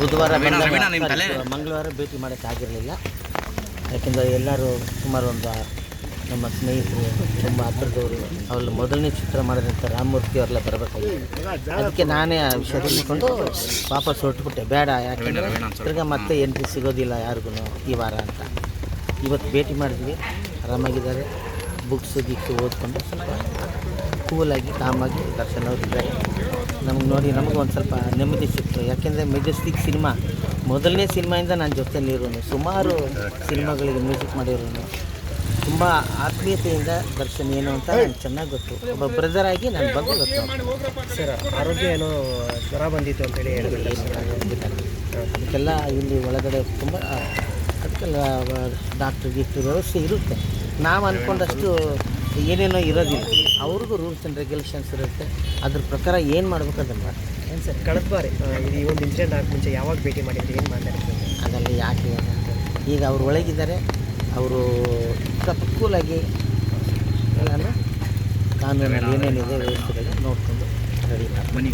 ಬುಧವಾರ ಮಂಗಳವಾರ ಭೇಟಿ ಮಾಡೋಕ್ಕಾಗಿರಲಿಲ್ಲ ಯಾಕೆಂದರೆ ಎಲ್ಲರೂ ಸುಮಾರು ಒಂದು ನಮ್ಮ ಸ್ನೇಹಿತರು ತುಂಬ ಹತ್ರದವರು ಅವ್ರಲ್ಲಿ ಮೊದಲನೇ ಚಿತ್ರ ಮಾಡಿದಂಥ ರಾಮಮೂರ್ತಿ ಅವರೆಲ್ಲ ಬರಬೇಕಾಗಿತ್ತು ಅದಕ್ಕೆ ನಾನೇ ಆ ವಿಷಯ ತಿಳ್ಕೊಂಡು ವಾಪಸ್ ಹೊರಟುಬಿಟ್ಟೆ. ಬೇಡ ಯಾಕೆಂದರೆ ತಿರ್ಗಾ ಮತ್ತೆ ಎಂಟ್ರಿ ಸಿಗೋದಿಲ್ಲ ಯಾರಿಗೂ ಈ ವಾರ ಅಂತ. ಇವತ್ತು ಭೇಟಿ ಮಾಡಿದ್ವಿ. ಆರಾಮಾಗಿದ್ದಾರೆ. ಬುಕ್ಸ್ ಗಿಕ್ಸ್ ಓದ್ಕೊಂಡು ಸ್ವಲ್ಪ ಕೂಲಾಗಿ ಕಾಮಾಗಿ ದರ್ಶನ ಅವ್ರು ಇದ್ದಾರೆ. ನಮ್ಗೆ ನೋಡಿ ನಮಗೆ ಒಂದು ಸ್ವಲ್ಪ ನೆಮ್ಮದಿ ಸಿಕ್ತು. ಯಾಕೆಂದರೆ ಮೆಜೆಸ್ಟಿಕ್ ಸಿನಿಮಾ ಮೊದಲನೇ ಸಿನಿಮಾಯಿಂದ ನಾನು ಜೊತೆಯಲ್ಲಿರೋನು ಸುಮಾರು ಸಿನಿಮಾಗಳಿಗೆ ಮ್ಯೂಸಿಕ್ ಮಾಡಿರೋನು. ತುಂಬ ಆತ್ಮೀಯತೆಯಿಂದ ದರ್ಶನ ಏನು ಅಂತ ನನಗೆ ಚೆನ್ನಾಗಿ ಗೊತ್ತು. ಒಬ್ಬ ಬ್ರದರ್ ಆಗಿ ನನ್ನ ಬಗ್ಗೆ ಗೊತ್ತು. ಸರ್ ಆರೋಗ್ಯ ಏನೋ ಜ್ವರ ಬಂದಿತ್ತು ಅಂತೇಳಿ ಹೇಳಿದ್ರು. ಅದಕ್ಕೆಲ್ಲ ಇಲ್ಲಿ ಒಳಗಡೆ ತುಂಬ ಅದಕ್ಕೆಲ್ಲ ಡಾಕ್ಟ್ರಿಗೆ ವ್ಯವಸ್ಥೆ ಇರುತ್ತೆ. ನಾವು ಅಂದ್ಕೊಂಡಷ್ಟು ಏನೇನೋ ಇರೋದಿಲ್ಲ. ಅವ್ರಿಗೂ ರೂಲ್ಸ್ ಆ್ಯಂಡ್ ರೆಗ್ಯುಲೇಷನ್ಸ್ ಇರುತ್ತೆ. ಅದ್ರ ಪ್ರಕಾರ ಏನು ಮಾಡ್ಬೇಕು ಅದನ್ನು ಮಾಡಿ. ಏನು ಸರ್ ಕಳೆದ ಬಾರಿ ಇದು ಈ ಒಂದು ಇನ್ಸಿಡೆಂಟ್ ಆಗ ಮುಂಚೆ ಯಾವಾಗ ಭೇಟಿ ಮಾಡಿದ್ರು ಏನು ಮಾತಾಡಿದ್ರು ಅದೆಲ್ಲ ಯಾಕೆ. ಈಗ ಅವ್ರು ಒಳಗಿದ್ದಾರೆ ಅವರು ಕೂಲಾಗಿ ಎಲ್ಲನೂ ಕಾನೂನಲ್ಲಿ ಏನೇನಿದೆ ವ್ಯವಸ್ಥೆಗಳು ನೋಡ್ಕೊಂಡು ರೆಡಿ ಮಾಡಿ